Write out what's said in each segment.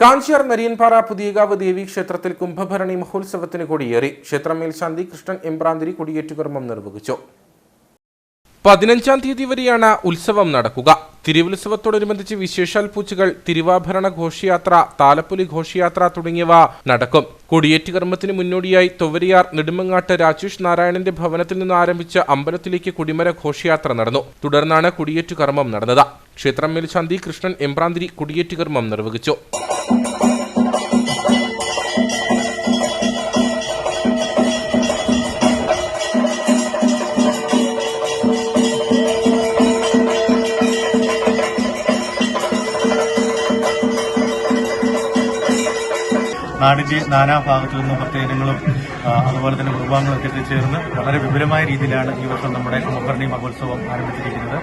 കാഞ്ചിയാർ നരിയൻപാറ പുതിയകാവ് ദേവി ക്ഷേത്രത്തിൽ കുംഭഭരണി മഹോത്സവത്തിന് കൊടിയേറി. ക്ഷേത്രം മേൽശാന്തി കൃഷ്ണൻ എമ്പ്രാന്തിരി കൊടിയേറ്റുകർമ്മം നിർവഹിച്ചു. പതിനഞ്ചാം തീയതി വരെയാണ് ഉത്സവം നടക്കുക. തിരുവുത്സവത്തോടനുബന്ധിച്ച് വിശേഷാൽ പൂച്ചകൾ തിരുവാഭരണ ഘോഷയാത്ര താലപ്പൊലി ഘോഷയാത്ര തുടങ്ങിയവ നടക്കും. കൊടിയേറ്റ് കർമ്മത്തിന് മുന്നോടിയായി തൊവരിയാർ നെടുമങ്ങാട്ട് രാജേഷ് നാരായണന്റെ ഭവനത്തിൽ നിന്ന് ആരംഭിച്ച അമ്പലത്തിലേക്ക് കൊടിമര ഘോഷയാത്ര നടന്നു. തുടർന്നാണ് കൊടിയേറ്റ് കർമ്മം നടന്നത്. ക്ഷേത്രം മേൽശാന്തി കൃഷ്ണൻ എമ്പ്രാന്തിരി കൊടിയേറ്റ് കർമ്മം നിർവഹിച്ചു. നാടിന്റെ നാനാഭാഗത്തു നിന്നും പ്രത്യേകങ്ങളും അതുപോലെ തന്നെ കുടുംബാംഗങ്ങളൊക്കെ എത്തിച്ചേർന്ന് വളരെ വിപുലമായ രീതിയിലാണ് ഈ വർഷം നമ്മുടെ കുംഭഭരണി മഹോത്സവം ആരംഭിച്ചിരിക്കുന്നത്.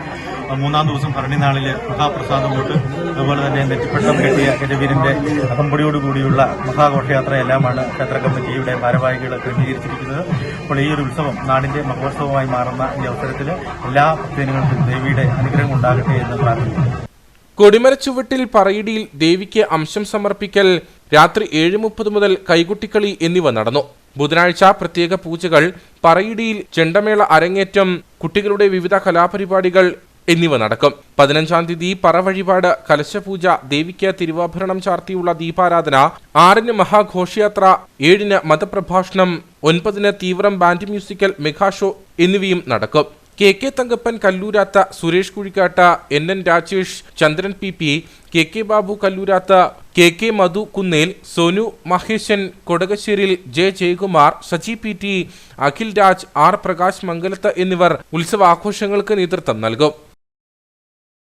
മൂന്നാം ദിവസം ഭരണി നാളിൽ മഹാപ്രസാദം കൊണ്ട് അതുപോലെ തന്നെ നെറ്റിപ്പട്ടം കെട്ടിയ ഗജവീരന്റെ അകമ്പടിയോടുകൂടിയുള്ള മഹാഘോഷയാത്രയെല്ലാമാണ് ക്ഷേത്ര കമ്മിറ്റിയുടെ ഭാരവാഹികൾ ക്രമീകരിച്ചിരിക്കുന്നത്. അപ്പോൾ ഈ ഒരു ഉത്സവം നാടിന്റെ മഹോത്സവമായി മാറുന്ന ഈ അവസരത്തിൽ എല്ലാ ഭക്തജനങ്ങൾക്കും ദേവിയുടെ അനുഗ്രഹം ഉണ്ടാകട്ടെ എന്ന് പ്രാർത്ഥിക്കുന്നു. കൊടിമരച്ചുവട്ടിൽ പറയിടിയിൽ ദേവിക്ക് അംശം സമർപ്പിക്കൽ രാത്രി ഏഴ് മുപ്പത് മുതൽ കൈകുട്ടിക്കളി എന്നിവ നടന്നു. ബുധനാഴ്ച പ്രത്യേക പൂജകൾ പറയിടിയിൽ ചെണ്ടമേള അരങ്ങേറ്റം കുട്ടികളുടെ വിവിധ കലാപരിപാടികൾ എന്നിവ നടക്കും. പതിനഞ്ചാം തീയതി പറ വഴിപാട് കലശപൂജ ദേവിക്ക് തിരുവാഭരണം ചാർത്തിയുള്ള ദീപാരാധന ആറിന് മഹാഘോഷയാത്ര ഏഴിന് മതപ്രഭാഷണം ഒൻപതിന് തീവ്രം ബാൻഡ് മ്യൂസിക്കൽ മെഗാ ഷോ എന്നിവയും നടക്കും. K K Thankappan Kalloorath Suresh Kuzhikkatt N N Rajesh Chandran P P K K Babu Kalloorath K K Madhu Kunnel Sonu Maheshan Kodakasseril J Jayakumar Saji P T Akhil Raj R Prakash Mangalath എന്നിവർ ഉത്സവാഘോഷങ്ങൾക്ക് നേതൃത്വം നൽകും.